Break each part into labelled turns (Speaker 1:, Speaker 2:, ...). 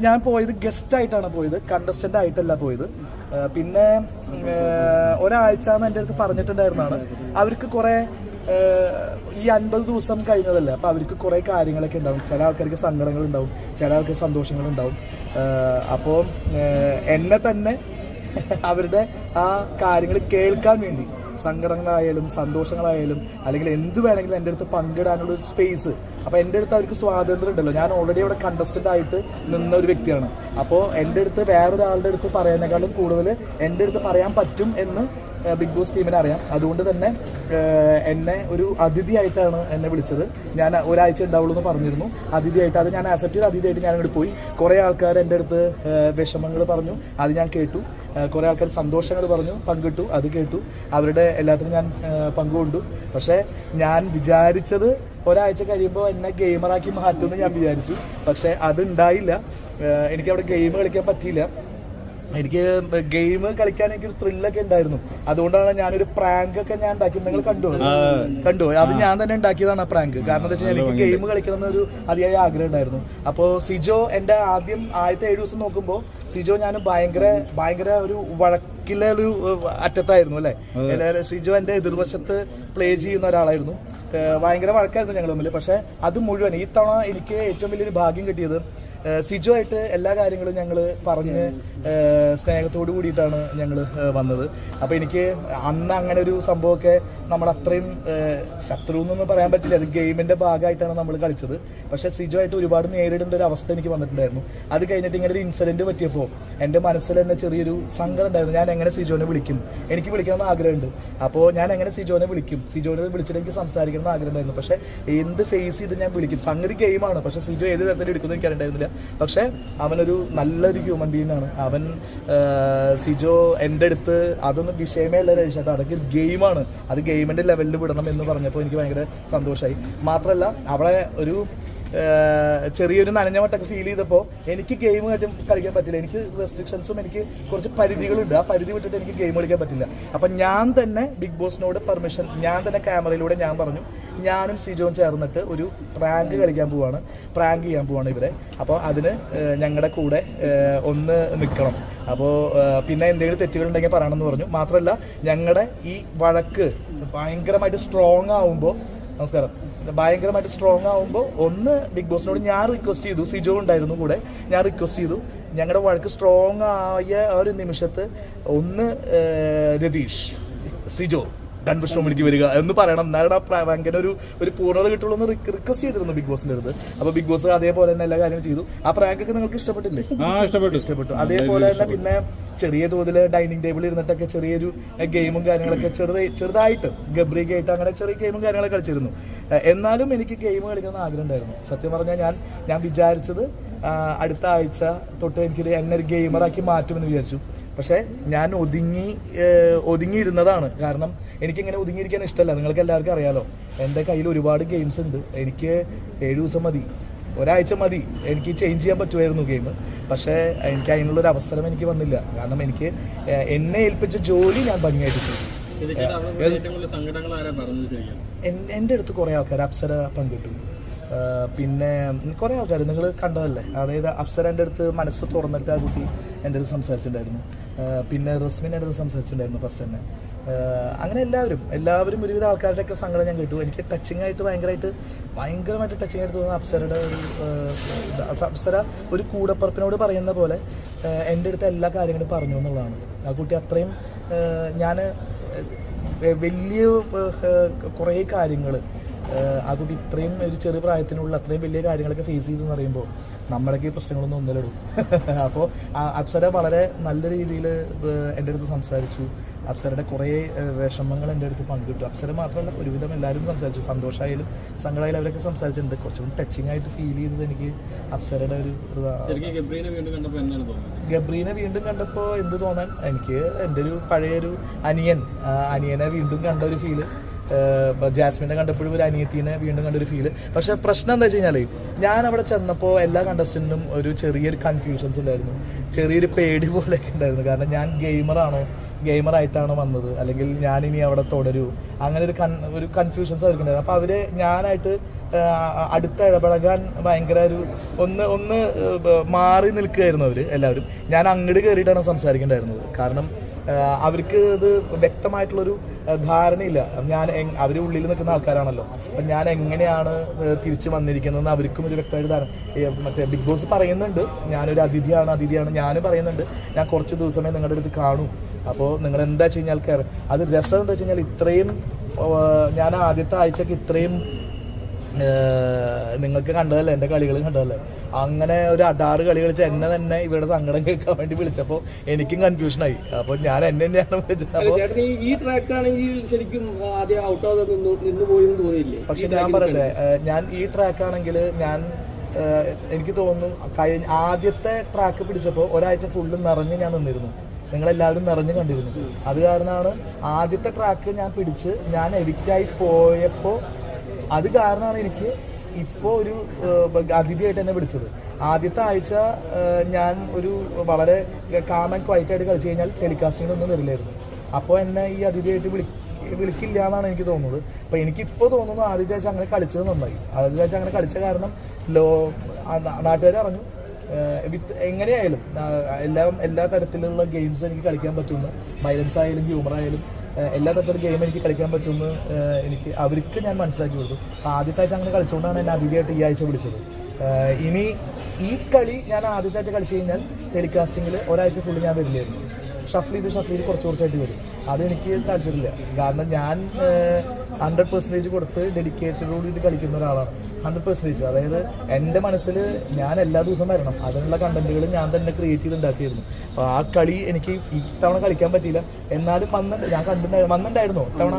Speaker 1: ഞാൻ പോയത് ഗസ്റ്റ് ആയിട്ടാണ് പോയത്. കണ്ടസ്റ്റന്റ് ആയിട്ടല്ല പോയത്. പിന്നെ ഒരാഴ്ച എന്ന് എന്റെ അടുത്ത് പറഞ്ഞിട്ടുണ്ടായിരുന്നാണ്. അവർക്ക് കുറെ ഈ അൻപത് ദിവസം കഴിഞ്ഞതല്ലേ? അപ്പൊ അവർക്ക് കുറെ കാര്യങ്ങളൊക്കെ ഉണ്ടാവും. ചില ആൾക്കാർക്ക് സങ്കടങ്ങൾ ഉണ്ടാവും. ചില ആൾക്കാർക്ക് സന്തോഷങ്ങൾ ഉണ്ടാവും. അപ്പോൾ എന്നെ തന്നെ അവരുടെ ആ കാര്യങ്ങൾ കേൾക്കാൻ വേണ്ടി സങ്കടങ്ങളായാലും സന്തോഷങ്ങളായാലും അല്ലെങ്കിൽ എന്ത് വേണമെങ്കിലും എന്റെ അടുത്ത് പങ്കിടാനുള്ള ഒരു സ്പേസ് അപ്പോൾ എന്റെ അടുത്ത് അവർക്ക് സ്വാതന്ത്ര്യം ഉണ്ടല്ലോ. ഞാൻ ഓൾറെഡി അവിടെ കണ്ടസ്റ്റന്റ് ആയിട്ട് നിന്ന ഒരു വ്യക്തിയാണ്. അപ്പോൾ എന്റെ അടുത്ത് വേറൊരാളുടെ അടുത്ത് പറയുന്നതിനേക്കാളും കൂടുതൽ എന്റെ അടുത്ത് പറയാൻ പറ്റും എന്ന് ബിഗ് ബോസ് ടീമിനെ അറിയാം. അതുകൊണ്ട് തന്നെ എന്നെ ഒരു അതിഥിയായിട്ടാണ് എന്നെ വിളിച്ചത്. ഞാൻ ഒരാഴ്ച ഉണ്ടാവുള്ളൂ എന്ന് പറഞ്ഞിരുന്നു. അതിഥിയായിട്ട് അത് ഞാൻ ആക്സെപ്റ്റ് ചെയ്ത് അതിഥിയായിട്ട് ഞാൻ അങ്ങോട്ട് പോയി. കുറേ ആൾക്കാർ എന്റെ അടുത്ത് വിഷമങ്ങൾ പറഞ്ഞു. അത് ഞാൻ കേട്ടു. കുറെ ആൾക്കാർ സന്തോഷങ്ങൾ പറഞ്ഞു. പങ്കിട്ടു. അത് കേട്ടു. അവരുടെ എല്ലാത്തിനും ഞാൻ പങ്കുകൊണ്ടു. പക്ഷേ ഞാൻ വിചാരിച്ചത് ഒരാഴ്ച കഴിയുമ്പോൾ എന്നെ ഗെയിമറാക്കി മാറ്റുമെന്ന് ഞാൻ വിചാരിച്ചു. പക്ഷേ അതുണ്ടായില്ല എനിക്കവിടെ ഗെയിം കളിക്കാൻ പറ്റിയില്ല. എനിക്ക് ഗെയിം കളിക്കാൻ എനിക്ക് ഒരു ത്രില്ലൊക്കെ ഉണ്ടായിരുന്നു. അതുകൊണ്ടാണ് ഞാനൊരു പ്രാങ്ക് ഒക്കെ ഞാൻ ഉണ്ടാക്കി നിങ്ങൾ കണ്ടു? കണ്ടു? അത് ഞാൻ തന്നെ ഉണ്ടാക്കിയതാണ് ആ പ്രാങ്ക് കാരണം എന്താ വെച്ചാൽ എനിക്ക് ഗെയിം കളിക്കണം എന്നൊരു അതിയായ ആഗ്രഹം ഉണ്ടായിരുന്നു. അപ്പോൾ സിജോ എന്റെ ആദ്യം ആദ്യത്തെ ഏഴ് ദിവസം നോക്കുമ്പോൾ സിജോ ഞാൻ ഭയങ്കര ഭയങ്കര ഒരു വഴക്കിലെ ഒരു അറ്റത്തായിരുന്നു അല്ലെ? സിജോ എന്റെ എതിർവശത്ത് പ്ലേ ചെയ്യുന്ന ഒരാളായിരുന്നു. ഭയങ്കര വഴക്കായിരുന്നു ഞങ്ങൾ തമ്മിൽ പക്ഷെ അത് മുഴുവൻ ഈ തവണ എനിക്ക് ഏറ്റവും വലിയൊരു ഭാഗ്യം കിട്ടിയത് സിജോ ആയിട്ട് എല്ലാ കാര്യങ്ങളും ഞങ്ങൾ പറഞ്ഞ് സ്നേഹത്തോട് കൂടിയിട്ടാണ് ഞങ്ങൾ വന്നത്. അപ്പോൾ എനിക്ക് അന്ന് അങ്ങനെ ഒരു സംഭവമൊക്കെ നമ്മൾ അത്രയും ശത്രു എന്നൊന്നും പറയാൻ പറ്റില്ല. അത് ഗെയിമിന്റെ ഭാഗമായിട്ടാണ് നമ്മൾ കളിച്ചത്. പക്ഷേ സിജോ ആയിട്ട് ഒരുപാട് നേരിടേണ്ട ഒരു അവസ്ഥ എനിക്ക് വന്നിട്ടുണ്ടായിരുന്നു. അത് കഴിഞ്ഞിട്ട് ഇങ്ങനെ ഒരു ഇൻസിഡന്റ് പറ്റിയപ്പോൾ എന്റെ മനസ്സിൽ തന്നെ ചെറിയൊരു സങ്കടം ഉണ്ടായിരുന്നു. ഞാൻ എങ്ങനെ സിജോനെ വിളിക്കും? എനിക്ക് വിളിക്കണമെന്ന് ആഗ്രഹമുണ്ട്. അപ്പോൾ ഞാൻ എങ്ങനെ സിജോനെ വിളിക്കും? സിജോനെ വിളിച്ചിട്ട് എനിക്ക് സംസാരിക്കണം എന്ന് ആഗ്രഹം പക്ഷേ എന്ത് ഫേസ് ചെയ്ത് ഞാൻ വിളിക്കും? സംഗതി ഗെയിമാണ്. പക്ഷേ സിജോ ഏത് തരത്തിൽ എടുക്കുമെന്ന് എനിക്ക് അറിയണ്ടായിരുന്നില്ല പക്ഷേ അവനൊരു നല്ലൊരു ഹ്യൂമൻ ബീങ് ആണ്. അവൻ സിജോ എന്റെ അടുത്ത് അതൊന്നും വിഷയമേ അല്ല രജിച്ചേട്ടാ അതൊക്കെ ഗെയിമാണ് അത് ഗെയിമിന്റെ ലെവലിൽ വിടണം എന്ന് പറഞ്ഞപ്പോൾ എനിക്ക് ഭയങ്കര സന്തോഷമായി മാത്രമല്ല അവളെ ഒരു ചെറിയൊരു നനഞ്ഞ മട്ടൊക്കെ ഫീൽ ചെയ്തപ്പോൾ എനിക്ക് ഗെയിം കളിക്കാൻ പറ്റില്ല. എനിക്ക് റെസ്ട്രിക്ഷൻസും എനിക്ക് കുറച്ച് പരിധികളുണ്ട്. ആ പരിധി വിട്ടിട്ട് എനിക്ക് ഗെയിം കളിക്കാൻ പറ്റില്ല. അപ്പം ഞാൻ തന്നെ ബിഗ് ബോസിനോട് പെർമിഷൻ ഞാൻ തന്നെ ക്യാമറയിലൂടെ ഞാൻ പറഞ്ഞു ഞാനും സിജോയും ചേർന്നിട്ട് ഒരു പ്രാങ്ക് കളിക്കാൻ പോവാണ്. പ്രാങ്ക് ചെയ്യാൻ പോവാണ് ഇവരെ. അപ്പോൾ അതിന് ഞങ്ങളുടെ കൂടെ ഒന്ന് നിൽക്കണം അപ്പോൾ പിന്നെ എന്തെങ്കിലും തെറ്റുകളുണ്ടെങ്കിൽ പറയണമെന്ന് പറഞ്ഞു. മാത്രമല്ല ഞങ്ങളുടെ ഈ വഴക്ക് ഭയങ്കരമായിട്ട് സ്ട്രോങ് ആവുമ്പോൾ നമസ്കാരം. ഭയങ്കരമായിട്ട് സ്ട്രോങ് ആകുമ്പോൾ ഒന്ന് ബിഗ് ബോസിനോട് ഞാൻ റിക്വസ്റ്റ് ചെയ്തു. സിജോ ഉണ്ടായിരുന്നു കൂടെ. ഞാൻ റിക്വസ്റ്റ് ചെയ്തു. ഞങ്ങളുടെ വഴക്ക് സ്ട്രോങ് ആയ ഒരു നിമിഷത്ത് ഒന്ന് രതീഷ് സിജോ കൺവെൻഷൻ റൂമിലേക്ക് വരിക എന്ന് പറയണം. എന്നാലും ആ പ്ര- ഭയങ്കര ഒരു ഒരു പൂർണത കിട്ടുള്ളൂ എന്ന് റിക്വസ്റ്റ് ചെയ്തിരുന്നു ബിഗ് ബോസിന്റെ അടുത്ത്. അപ്പൊ ബിഗ് ബോസ് അതേപോലെ തന്നെ എല്ലാ കാര്യങ്ങളും ചെയ്തു. ആ പ്രാങ്കൊക്കെ നിങ്ങൾക്ക് ഇഷ്ടപ്പെട്ടില്ലേ?
Speaker 2: ആ ഇഷ്ടപ്പെട്ടു.
Speaker 1: ഇഷ്ടപ്പെട്ടു. അതേപോലെ തന്നെ പിന്നെ ചെറിയ തോതിൽ ഡൈനിങ് ടേബിളിൽ ഇരുന്നിട്ടൊക്കെ ചെറിയൊരു ഗെയിമും കാര്യങ്ങളൊക്കെ ചെറുതായി ചെറുതായിട്ട് ഗബ്രിക്കായിട്ട് ആയിട്ട് അങ്ങനെ ചെറിയ ഗെയിമും കാര്യങ്ങളൊക്കെ കളിച്ചിരുന്നു. എന്നാലും എനിക്ക് ഗെയിം കളിക്കണമെന്ന് ആഗ്രഹം ഉണ്ടായിരുന്നു സത്യം പറഞ്ഞാൽ ഞാൻ ഞാൻ വിചാരിച്ചത് അടുത്ത ആഴ്ച തൊട്ട് എനിക്കൊരു എന്നെ ഒരു ഗെയിമറാക്കി മാറ്റുമെന്ന് വിചാരിച്ചു. പക്ഷേ ഞാൻ ഒതുങ്ങി ഒതുങ്ങിയിരുന്നതാണ്. കാരണം എനിക്കിങ്ങനെ ഒതുങ്ങിയിരിക്കാൻ ഇഷ്ടമല്ല. നിങ്ങൾക്ക് എല്ലാവർക്കും അറിയാലോ എന്റെ കയ്യിൽ ഒരുപാട് ഗെയിംസ് ഉണ്ട്. എനിക്ക് ഏഴ് ദിവസം മതി ഒരാഴ്ച മതി എനിക്ക് ചേഞ്ച് ചെയ്യാൻ പറ്റുമായിരുന്നു ഗെയിം പക്ഷേ എനിക്ക് അതിനുള്ളൊരു അവസരം എനിക്ക് വന്നില്ല. കാരണം എനിക്ക് എന്നെ ഏൽപ്പിച്ച ജോലി ഞാൻ ഭംഗിയായിട്ട് ചെയ്തു. എന്റെ അടുത്ത് കുറേ ആൾക്കാർ അപ്സര പങ്കിട്ടു. പിന്നെ കുറേ ആൾക്കാർ നിങ്ങൾ കണ്ടതല്ലേ? അതായത് അപ്സര എന്റെ അടുത്ത് മനസ്സ് തുറന്നിട്ട് ആ കുട്ടി എന്റെ അടുത്ത് സംസാരിച്ചിട്ടുണ്ടായിരുന്നു. പിന്നെ റസ്മിൻ എന്റെ അടുത്ത് സംസാരിച്ചിട്ടുണ്ടായിരുന്നു ഫസ്റ്റ് തന്നെ. അങ്ങനെ എല്ലാവരും എല്ലാവരും ഒരുവിധ ആൾക്കാരുടെയൊക്കെ സങ്കടം ഞാൻ കേട്ടു. എനിക്ക് ടച്ചിങ് ആയിട്ട് ഭയങ്കരമായിട്ട് ഭയങ്കരമായിട്ട് ടച്ചിങ് ആയിട്ട് തോന്നുന്ന അപ്സരയുടെ ഒരു അപ്സര ഒരു കൂടപ്പറപ്പിനോട് പറയുന്ന പോലെ എന്റെ അടുത്ത് എല്ലാ കാര്യങ്ങളും പറഞ്ഞു എന്നുള്ളതാണ്. ആ കുട്ടി അത്രയും ഞാൻ വലിയ കുറേ കാര്യങ്ങൾ ആ കുട്ടി ഇത്രയും ഒരു ചെറിയ പ്രായത്തിനുള്ള അത്രയും വലിയ കാര്യങ്ങളൊക്കെ ഫേസ് ചെയ്തു എന്ന് പറയുമ്പോൾ നമ്മളൊക്കെ ഈ പ്രശ്നങ്ങളൊന്നും ഒന്നിലിടും. അപ്പോൾ അപ്സര വളരെ നല്ല രീതിയിൽ എന്റെ അടുത്ത് സംസാരിച്ചു. അപ്സരയുടെ കുറേ വിഷമങ്ങൾ എന്റെ അടുത്ത് പങ്കിട്ടു അപ്സര മാത്രമല്ല ഒരുവിധം എല്ലാവരും സംസാരിച്ചു. സന്തോഷമായാലും സങ്കടമായാലും അവരൊക്കെ സംസാരിച്ചിട്ടുണ്ട്. കുറച്ചും ടച്ചിങ് ആയിട്ട് ഫീൽ ചെയ്തത് എനിക്ക് അപ്സരയുടെ ഒരു
Speaker 3: ഗബ്രീനെ വീണ്ടും കണ്ടപ്പോൾ
Speaker 1: എന്ത് തോന്നാൻ? എനിക്ക് എന്റെ ഒരു പഴയൊരു അനിയൻ അനിയനെ വീണ്ടും കണ്ട ഒരു ഫീൽ ജാസ്മിനെ കണ്ടപ്പോഴും ഒരു അനിയത്തിനെ വീണ്ടും കണ്ടൊരു ഫീൽ പക്ഷെ പ്രശ്നം എന്താ വെച്ച് കഴിഞ്ഞാൽ ഞാൻ അവിടെ ചെന്നപ്പോൾ എല്ലാ കണ്ടസ്റ്റന്റിനും ഒരു ചെറിയൊരു കൺഫ്യൂഷൻസ് ഉണ്ടായിരുന്നു. ചെറിയൊരു പേടി പോലെയൊക്കെ ഉണ്ടായിരുന്നു. കാരണം ഞാൻ ഗെയിമറാണോ ഗെയിമർ ആയിട്ടാണ് വന്നത്. അല്ലെങ്കിൽ ഞാൻ ഇനി അവിടെ തുടരൂ. അങ്ങനെ ഒരു കൺ ഒരു കൺഫ്യൂഷൻസ് അവർക്കുണ്ടായിരുന്നു അപ്പോൾ അവരെ ഞാനായിട്ട് അടുത്ത ഇടപഴകാൻ ഭയങ്കര ഒരു ഒന്ന് ഒന്ന് മാറി നിൽക്കുകയായിരുന്നു അവർ എല്ലാവരും. ഞാൻ അങ്ങോട്ട് കയറിയിട്ടാണ് സംസാരിക്കേണ്ടായിരുന്നത്. കാരണം അവർക്ക് ഇത് വ്യക്തമായിട്ടുള്ളൊരു ധാരണയില്ല. ഞാൻ അവർ ഉള്ളിൽ നിൽക്കുന്ന ആൾക്കാരാണല്ലോ. അപ്പം ഞാൻ എങ്ങനെയാണ് തിരിച്ചു വന്നിരിക്കുന്നതെന്ന് അവർക്കും ഒരു വ്യക്തമായിട്ട് ധാരണ. മറ്റേ ബിഗ് ബോസ് പറയുന്നുണ്ട്. ഞാനൊരു അതിഥിയാണ് അതിഥിയാണ് ഞാനും പറയുന്നുണ്ട്. ഞാൻ കുറച്ച് ദിവസമേ നിങ്ങളുടെ അടുത്ത് കാണൂ. അപ്പോൾ നിങ്ങൾ എന്താ വെച്ച് കഴിഞ്ഞാൽ അത് രസം എന്താ വെച്ച് കഴിഞ്ഞാൽ ഇത്രയും ഞാൻ ആദ്യത്തെ ആഴ്ചക്ക് ഇത്രയും നിങ്ങൾക്ക് കണ്ടതല്ലേ? എന്റെ കളികൾ കണ്ടതല്ലേ? അങ്ങനെ ഒരു അടാറ് കളി കളിച്ച് എന്നെ തന്നെ ഇവരുടെ സങ്കടം കേൾക്കാൻ വേണ്ടി വിളിച്ചപ്പോൾ എനിക്കും കൺഫ്യൂഷനായി അപ്പോൾ ഞാൻ എന്നെ തന്നെയാണ് വിളിച്ചത്.
Speaker 2: ഈ ട്രാക്ക് ആണെങ്കിൽ ശരിക്കും ആദ്യം ഔട്ട് ആവാതെ നിന്ന് നിന്ന് പോയി തോന്നിയില്ലേ?
Speaker 1: പക്ഷെ ഞാൻ പറയട്ടെ ഞാൻ ഈ ട്രാക്ക് ആണെങ്കിൽ ഞാൻ എനിക്ക് തോന്നുന്നു കഴിഞ്ഞ ആദ്യത്തെ ട്രാക്ക് പിടിച്ചപ്പോൾ ഒരാഴ്ച ഫുള്ള് നിറഞ്ഞ് ഞാൻ നിന്നിരുന്നു. നിങ്ങളെല്ലാവരും നിറഞ്ഞു കണ്ടിരുന്നു. അത് കാരണമാണ് ആദ്യത്തെ ട്രാക്ക് ഞാൻ പിടിച്ച് ഞാൻ എവിക്റ്റായി പോയപ്പോൾ അത് കാരണമാണ് എനിക്ക് ഇപ്പോൾ ഒരു അതിഥിയായിട്ട് എന്നെ വിളിച്ചത്. ആദ്യത്തെ ആഴ്ച ഞാൻ ഒരു വളരെ കാം ആൻഡ് ക്വൈറ്റ് ആയിട്ട് കളിച്ചു കഴിഞ്ഞാൽ ടെലികാസ്റ്റിങ്ങിനൊന്നും വരില്ലായിരുന്നു. അപ്പോൾ എന്നെ ഈ അതിഥിയായിട്ട് വിളി വിളിക്കില്ല എന്നാണ് എനിക്ക് തോന്നുന്നത്. അപ്പോൾ എനിക്കിപ്പോൾ തോന്നുന്നു ആദ്യത്തെ ആഴ്ച അങ്ങനെ കളിച്ചത് നന്നായി. ആദ്യത്തെ ആഴ്ച അങ്ങനെ കളിച്ച കാരണം ലോ നാട്ടുകാർ അറിഞ്ഞു വിത്ത് എങ്ങനെയായാലും എല്ലാം എല്ലാ തരത്തിലുള്ള ഗെയിംസും എനിക്ക് കളിക്കാൻ പറ്റുന്നു വയലൻസ് ആയാലും ഹ്യൂമർ ആയാലും എല്ലാ തരത്തിലും ഗെയിം എനിക്ക് കളിക്കാൻ പറ്റുമെന്ന് എനിക്ക് അവർക്ക് ഞാൻ മനസ്സിലാക്കി കൊടുത്തു. അപ്പോൾ ആദ്യത്തെ ആഴ്ച അങ്ങനെ കളിച്ചുകൊണ്ടാണ് എന്നെ ആദ്യമായിട്ട് ഈ ആഴ്ച വിളിച്ചത്. ഇനി ഈ കളി ഞാൻ ആദ്യത്തെ ആഴ്ച കളിച്ചു കഴിഞ്ഞാൽ ടെലികാസ്റ്റിങ്ങിൽ ഒരാഴ്ച ഫുള്ള് ഞാൻ വരില്ലായിരുന്നു. ഷഫ്ലി ഇത് ഷഫ്ലിയിൽ കുറച്ച് കുറച്ചായിട്ട് വരും. അതെനിക്ക് താല്പര്യമില്ല. കാരണം ഞാൻ ഹൺഡ്രഡ് പെർസെന്റേജ് കൊടുത്ത് ഡെഡിക്കേറ്റഡോട് കളിക്കുന്ന ഒരാളാണ്. ഹൺഡ്രഡ് പെർസെന്റേജ് അതായത് എന്റെ മനസ്സിൽ ഞാൻ എല്ലാ ദിവസവും വരണം. അതിനുള്ള കണ്ടന്റുകൾ ഞാൻ തന്നെ ക്രിയേറ്റ് ചെയ്ത് ഉണ്ടാക്കിയിരുന്നു അപ്പോൾ ആ കളി എനിക്ക് ഇത്തവണ കളിക്കാൻ പറ്റിയില്ല. എന്നാലും വന്നിട്ട് ഞാൻ കണ്ടിട്ടുണ്ടായിരുന്നു വന്നിട്ടുണ്ടായിരുന്നോ. ഇത്തവണ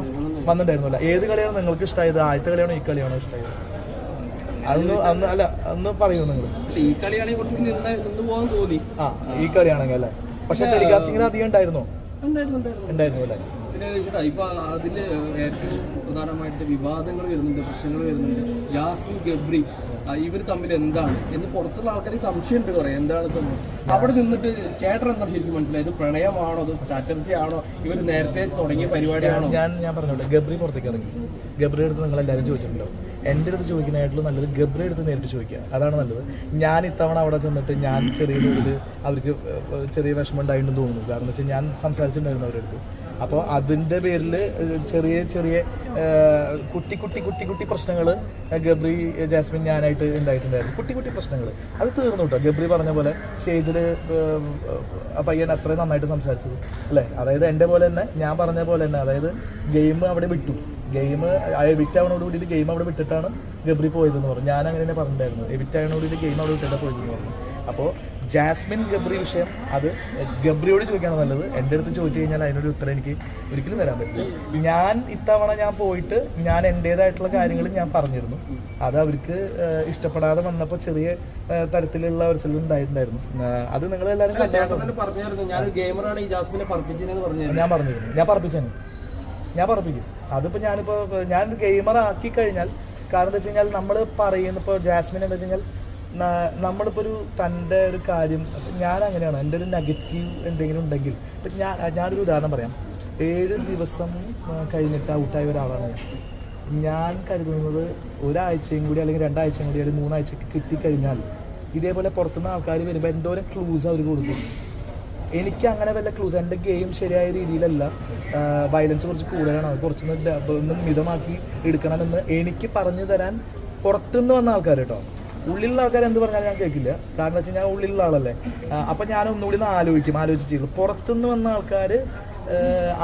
Speaker 1: വന്നിട്ടുണ്ടായിരുന്നില്ല. ഏത് കളിയാണ് നിങ്ങൾക്ക് ഇഷ്ടമായത് ആദ്യത്തെ കളിയാണോ ഈ കളിയാണോ ഇഷ്ടമായത് അന്ന് അന്ന് അല്ല അന്ന് പറയൂ നിങ്ങൾ.
Speaker 2: ഈ കളിയാണെങ്കിൽ കുറച്ച് നിന്ന് നിന്ന് പോകാൻ തോന്നി.
Speaker 1: ആ ഈ കളിയാണെങ്കിൽ അല്ലേ? പക്ഷെ ടെലികാസ്റ്റിങ്ങിന് അധികം ഉണ്ടായിരുന്നു.
Speaker 2: ഉണ്ടായിരുന്നു
Speaker 1: അല്ലേ?
Speaker 2: പിന്നെ ചേട്ടാ ഇപ്പൊ അതിൽ ഏറ്റവും പ്രധാനമായിട്ട് വിവാദങ്ങൾ വരുന്നുണ്ട് പ്രശ്നങ്ങൾ വരുന്നുണ്ട്. ജാസ്മിൻ ഗബ്രി ഇവർ തമ്മിൽ എന്താണ്? എന്ന് പുറത്തുള്ള ആൾക്കാർ സംശയമുണ്ട് കുറെ. എന്താണ് സംഭവം? അവിടെ നിന്നിട്ട് ചേട്ടൻ എന്താണ് ശരിക്കും മനസ്സിലായത്? പ്രണയമാണോ അത് ചാറ്റർജിയാണോ ഇവർ നേരത്തെ തുടങ്ങിയ പരിപാടിയാണോ?
Speaker 1: ഞാൻ ഞാൻ പറഞ്ഞോട്ടെ ഗബ്രി പുറത്തേക്ക് ഇറങ്ങി. ഗബ്രി അടുത്ത് നിങ്ങൾ എല്ലാവരും ചോദിച്ചിട്ടുണ്ടാവും എന്റെ അടുത്ത് ചോദിക്കുന്നതായിട്ടുള്ള നല്ലത് ഗബ്രി അടുത്ത് നേരിട്ട് ചോദിക്കുക. അതാണ് നല്ലത്. ഞാൻ ഇത്തവണ അവിടെ ചെന്നിട്ട് ഞാൻ ചെറിയ രീതിയിൽ അവർക്ക് ചെറിയ വിഷമം ഉണ്ടായിട്ടുണ്ടെന്ന് തോന്നുന്നു. കാരണം വെച്ചാൽ ഞാൻ സംസാരിച്ചിട്ടുണ്ടായിരുന്നു അവരുടെ അടുത്ത്. അപ്പോൾ അതിന്റെ പേരിൽ ചെറിയ ചെറിയ കുട്ടി കുട്ടി കുട്ടി കുട്ടി പ്രശ്നങ്ങൾ ഗബ്രി ജാസ്മിൻ ഞാനായിട്ട് ഉണ്ടായിട്ടുണ്ടായിരുന്നു കുട്ടി കുട്ടി പ്രശ്നങ്ങൾ അത് തീർന്നു കേട്ടോ ഗബ്രി പറഞ്ഞ പോലെ സ്റ്റേജിൽ പയ്യൻ അത്രയും നന്നായിട്ട് സംസാരിച്ചത്. അല്ലേ? അതായത് എന്റെ പോലെ തന്നെ ഞാൻ പറഞ്ഞ പോലെ തന്നെ അതായത് ഗെയിം അവിടെ വിട്ടു. ഗെയിം ആവണോട് കൂടിയിട്ട് ഗെയിം അവിടെ വിട്ടിട്ടാണ് ഗബ്രി പോയതെന്ന് പറഞ്ഞു. ഞാൻ അങ്ങനെ തന്നെ പറഞ്ഞിട്ടുണ്ടായിരുന്നു ആവണോട് കൂടിയിട്ട് ഗെയിം അവിടെ വിട്ടിട്ട് പോയതെന്ന് പറഞ്ഞു. അപ്പോൾ ജാസ്മിൻ ഗബ്രി വിഷയം. അത് ഗബ്രിയോട് ചോദിക്കാണ് നല്ലത്. എന്റെ അടുത്ത് ചോദിച്ചു കഴിഞ്ഞാൽ അതിനൊരു ഉത്തരം എനിക്ക് ഒരിക്കലും തരാൻ പറ്റില്ല. ഞാൻ ഇത്തവണ ഞാൻ പോയിട്ട് ഞാൻ എന്റേതായിട്ടുള്ള കാര്യങ്ങൾ ഞാൻ പറഞ്ഞിരുന്നു. അത് അവർക്ക് ഇഷ്ടപ്പെടാതെ വന്നപ്പോൾ ചെറിയ തരത്തിലുള്ള ഒരു സ്ഥലം ഉണ്ടായിട്ടുണ്ടായിരുന്നു. അത് നിങ്ങൾ എല്ലാവരും
Speaker 2: ഞാൻ
Speaker 1: പറഞ്ഞിരുന്നു. ഞാൻ പറപ്പിച്ചു ഞാൻ പറപ്പിക്കും അതിപ്പോൾ ഞാനിപ്പോൾ ഞാൻ ഗെയിമർ ആക്കി കഴിഞ്ഞാൽ കാരണം എന്താ വെച്ച് കഴിഞ്ഞാൽ നമ്മൾ പറയുന്ന ഇപ്പോൾ ജാസ്മിൻ എന്താ വെച്ച് കഴിഞ്ഞാൽ നമ്മളിപ്പോൾ ഒരു തന്റെ ഒരു കാര്യം ഞാൻ അങ്ങനെയാണ് എന്റെ ഒരു നെഗറ്റീവ് എന്തെങ്കിലും ഉണ്ടെങ്കിൽ ഇപ്പം ഞാൻ ഞാനൊരു ഉദാഹരണം പറയാം. ഏഴ് ദിവസം കഴിഞ്ഞിട്ട് ഔട്ടായ ഒരാളാണ്. ഞാൻ കരുതുന്നത് ഒരാഴ്ചയും കൂടി അല്ലെങ്കിൽ രണ്ടാഴ്ചയും കൂടി അല്ലെങ്കിൽ മൂന്നാഴ്ചയ്ക്ക് കിട്ടിക്കഴിഞ്ഞാൽ ഇതേപോലെ പുറത്തുനിന്ന് ആൾക്കാർ വരുമ്പോൾ എന്തോരം ക്ലൂസ് അവർ കൊടുക്കും. എനിക്ക് അങ്ങനെ വല്ല ക്ലൂസ് എന്റെ ഗെയിം ശരിയായ രീതിയിലല്ല വയലൻസ് കുറച്ച് കൂടുതലാണ്. കുറച്ചൊന്ന് ഒന്ന് മിതമാക്കി എടുക്കണമെന്ന് എനിക്ക് പറഞ്ഞു തരാൻ പുറത്തുനിന്ന് വന്ന ആൾക്കാർ കേട്ടോ ഉള്ളിലുള്ള ആൾക്കാർ എന്ത് പറഞ്ഞാലും ഞാൻ കേൾക്കില്ല. കാരണം വെച്ച് കഴിഞ്ഞാൽ ഉള്ളിലുള്ള ആളല്ലേ. അപ്പം ഞാൻ ഒന്നുകൂടി ഒന്ന് ആലോചിക്കും ആലോചിച്ച് ചെയ്തു പുറത്തുനിന്ന് വന്ന ആൾക്കാർ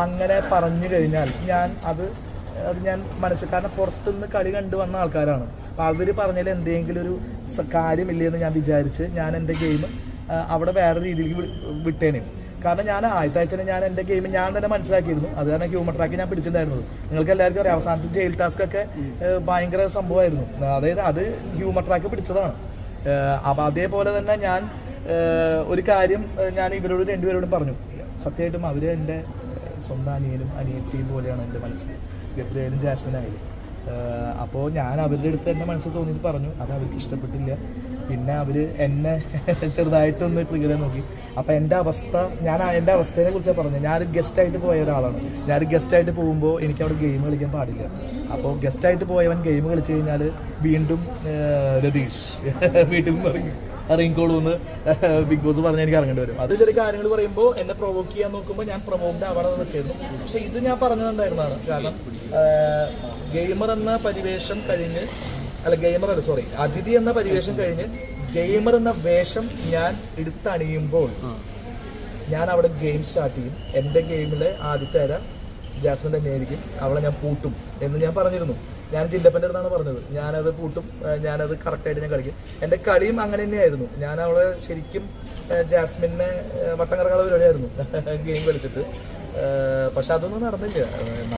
Speaker 1: അങ്ങനെ പറഞ്ഞു കഴിഞ്ഞാൽ ഞാൻ അത് അത് ഞാൻ മനസ്സിൽ കാരണം പുറത്തുനിന്ന് കളി കണ്ടു വന്ന ആൾക്കാരാണ്. അപ്പം അവർ പറഞ്ഞതിൽ എന്തെങ്കിലും ഒരു കാര്യമില്ലേ എന്ന് ഞാൻ വിചാരിച്ച് ഞാൻ എന്റെ ഗെയിം അവിടെ വേറെ രീതിയിലേക്ക് വിട്ടേനെയും വിട്ടേനെ. കാരണം ഞാൻ ആദ്യത്തെ ഞാൻ എന്റെ ഗെയിം ഞാൻ തന്നെ മനസ്സിലാക്കിയിരുന്നു. അത് കാരണം ഹ്യൂമൻ ട്രാക്ക് ഞാൻ പിടിച്ചിട്ടുണ്ടായിരുന്നത്. നിങ്ങൾക്ക് എല്ലാവർക്കും അറിയാം. അവസാനത്തെ ജയിൽ ടാസ്ക് ഒക്കെ ഭയങ്കര സംഭവമായിരുന്നു. അതായത് അത് ഹ്യൂമർ ട്രാക്ക് പിടിച്ചതാണ്. അപ്പം അതേപോലെ തന്നെ ഞാൻ ഒരു കാര്യം ഞാൻ ഇവരോട് രണ്ടുപേരോടും പറഞ്ഞു. സത്യമായിട്ടും അവർ എന്റെ ഏഹ്, സ്വന്തം അനിയനും അനിയത്തിയും പോലെയാണ് എന്റെ മനസ്സിൽ ഗബ്രിയായാലും ജാസ്മിനായാലും. അപ്പോൾ ഞാൻ അവരുടെ അടുത്ത് എന്റെ മനസ്സിൽ തോന്നിയിട്ട് പറഞ്ഞു. അത് അവർക്ക് ഇഷ്ടപ്പെട്ടില്ല. പിന്നെ അവർ എന്നെ ചെറുതായിട്ടൊന്ന് ട്രിഗറെ നോക്കി. അപ്പൊ എന്റെ അവസ്ഥ ഞാൻ എന്റെ അവസ്ഥയെ കുറിച്ച് പറഞ്ഞു ഞാനൊരു ഗസ്റ്റായിട്ട് പോയ ഒരാളാണ്. ഞാനൊരു ഗസ്റ്റായിട്ട് പോകുമ്പോൾ എനിക്ക് അവിടെ ഗെയിം കളിക്കാൻ പാടില്ല. അപ്പോൾ ഗസ്റ്റായിട്ട് പോയവൻ ഗെയിം കളിച്ചു കഴിഞ്ഞാൽ വീണ്ടും രതീഷ് വീട്ടിൽ നിന്ന് ഇറങ്ങി ഇറങ്ങിക്കോളൂ എന്ന് ബിഗ് ബോസ് പറഞ്ഞ് എനിക്ക് ഇറങ്ങേണ്ടി വരും. അത് ചെറിയ കാര്യങ്ങൾ പറയുമ്പോൾ എന്നെ പ്രൊവോക്ക് ചെയ്യാൻ നോക്കുമ്പോൾ ഞാൻ പ്രൊവോക്ഡ് അവിടെ നിൽക്കുന്നു പക്ഷേ ഇത് ഞാൻ പറഞ്ഞിട്ടുണ്ടായിരുന്നതാണ് കാരണം ഗെയിമർ എന്ന പരിവേഷം കഴിഞ്ഞ് അല്ല ഗെയിമർ അല്ല സോറി അതിഥി എന്ന പരിവേഷം കഴിഞ്ഞ് ഗെയിമർ എന്ന വേഷം ഞാൻ എടുത്തണിയുമ്പോൾ ഞാൻ അവിടെ ഗെയിം സ്റ്റാർട്ട് ചെയ്യും. എന്റെ ഗെയിമിലെ ആദ്യത്തെ അര ജാസ്മിൻ തന്നെയായിരിക്കും അവളെ ഞാൻ പൂട്ടും എന്ന് ഞാൻ പറഞ്ഞിരുന്നു. ഞാൻ ജില്ലപ്പന്റെ അടുത്താണ് പറഞ്ഞത്. ഞാനത് പൂട്ടും ഞാനത് കറക്റ്റായിട്ട് ഞാൻ കളിക്കും. എന്റെ കളിയും അങ്ങനെ തന്നെയായിരുന്നു. ഞാൻ അവളെ ശരിക്കും ജാസ്മിനെ വട്ടം കറക്കാനുള്ള പരിപാടിയായിരുന്നു. ഗെയിം കളിച്ചിട്ട്. പക്ഷെ അതൊന്നും നടന്നില്ല.